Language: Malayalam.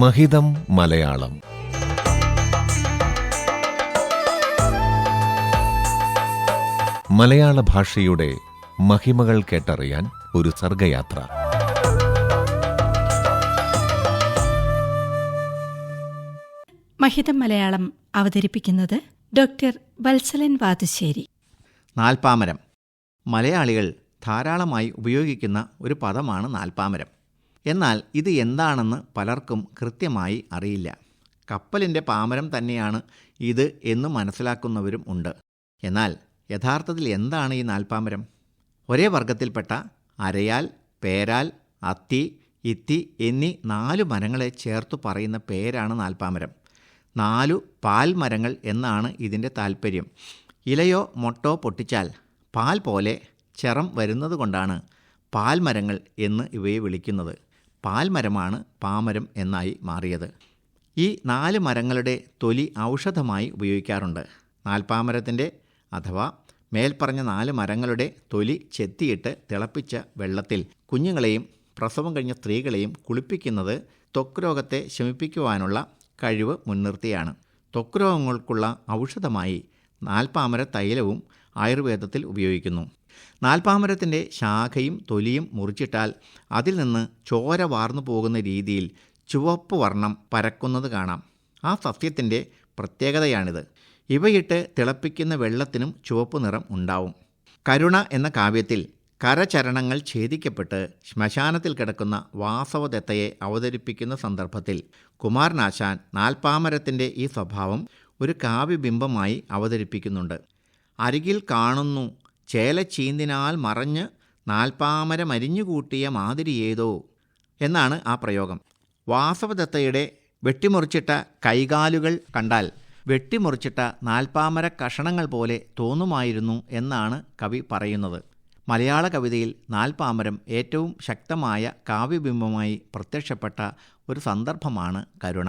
മഹിതം മലയാളം. മലയാള ഭാഷയുടെ മഹിമകൾ കേട്ടറിയാൻ ഒരു സർഗയാത്ര. മഹിതം മലയാളം അവതരിപ്പിക്കുന്നത് ഡോക്ടർ വത്സലൻ വാതുശ്ശേരി. നാൽപ്പാമരം. മലയാളികൾ ധാരാളമായി ഉപയോഗിക്കുന്ന ഒരു പദമാണ് നാൽപ്പാമരം. എന്നാൽ ഇത് എന്താണെന്ന് പലർക്കും കൃത്യമായി അറിയില്ല. കപ്പലിന്റെ പാമരം തന്നെയാണ് ഇത് എന്ന് മനസ്സിലാക്കുന്നവരും ഉണ്ട്. എന്നാൽ യഥാർത്ഥത്തിൽ എന്താണ് ഈ നാൽപ്പാമരം? ഒരേ വർഗത്തിൽപ്പെട്ട അരയാൽ പേരാൽ അത്തി ഇത്തി എന്നീ നാലു മരങ്ങളെ ചേർത്തു പറയുന്ന പേരാണ് നാൽപ്പാമരം. നാലു പാൽമരങ്ങൾ എന്നാണ് ഇതിന്റെ താൽപ്പര്യം ഇലയോ മൊട്ടോ പൊട്ടിച്ചാൽ പാൽ പോലെ ചെറം വരുന്നത് കൊണ്ടാണ് പാൽമരങ്ങൾ എന്ന് ഇവയെ വിളിക്കുന്നത്. പാൽമരമാണ് പാമരം എന്നായി മാറിയത്. ഈ നാല് മരങ്ങളുടെ തൊലി ഔഷധമായി ഉപയോഗിക്കാറുണ്ട്. നാൽപ്പാമരത്തിന്റെ അഥവാ മേൽപ്പറഞ്ഞ നാല് മരങ്ങളുടെ തൊലി ചെത്തിയിട്ട് തിളപ്പിച്ച വെള്ളത്തിൽ കുഞ്ഞുങ്ങളെയും പ്രസവം കഴിഞ്ഞ സ്ത്രീകളെയും കുളിപ്പിക്കുന്നത് ത്വക്ക് രോഗത്തെ ശമിപ്പിക്കുവാനുള്ള കഴിവ് മുൻനിർത്തിയാണ്. ത്വക്ക് രോഗങ്ങൾക്കുള്ള ഔഷധമായി നാൽപ്പാമര തൈലവും ആയുർവേദത്തിൽ ഉപയോഗിക്കുന്നു. നാൽപ്പാമരത്തിന്റെ ശാഖയും തൊലിയും മുറിച്ചിട്ടാൽ അതിൽ നിന്ന് ചോര വാർന്നു പോകുന്ന രീതിയിൽ ചുവപ്പ് വർണം പരക്കുന്നത് കാണാം. ആ സസ്യത്തിന്റെ പ്രത്യേകതയാണിത്. ഇവയിട്ട് തിളപ്പിക്കുന്ന വെള്ളത്തിനും ചുവപ്പ് നിറം ഉണ്ടാവും. കരുണ എന്ന കാവ്യത്തിൽ കരചരണങ്ങൾ ഛേദിക്കപ്പെട്ട് ശ്മശാനത്തിൽ കിടക്കുന്ന വാസവദത്തയെ അവതരിപ്പിക്കുന്ന സന്ദർഭത്തിൽ കുമാരനാശാൻ നാൽപ്പാമരത്തിന്റെ ഈ സ്വഭാവം ഒരു കാവ്യബിംബമായി അവതരിപ്പിക്കുന്നുണ്ട്. അരികിൽ കാണുന്നു ചേലച്ചീന്തിനാൽ മറഞ്ഞ് നാൽപ്പാമരമരിഞ്ഞുകൂട്ടിയ മാതിരി ഏതോ എന്നാണ് ആ പ്രയോഗം. വാസവദത്തയുടെ വെട്ടിമുറിച്ചിട്ട കൈകാലുകൾ കണ്ടാൽ വെട്ടിമുറിച്ചിട്ട നാൽപ്പാമര കഷണങ്ങൾ പോലെ തോന്നുമായിരുന്നു എന്നാണ് കവി പറയുന്നത്. മലയാള കവിതയിൽ നാൽപ്പാമരം ഏറ്റവും ശക്തമായ കാവ്യബിംബമായി പ്രത്യക്ഷപ്പെട്ട ഒരു സന്ദർഭമാണ് കരുണ.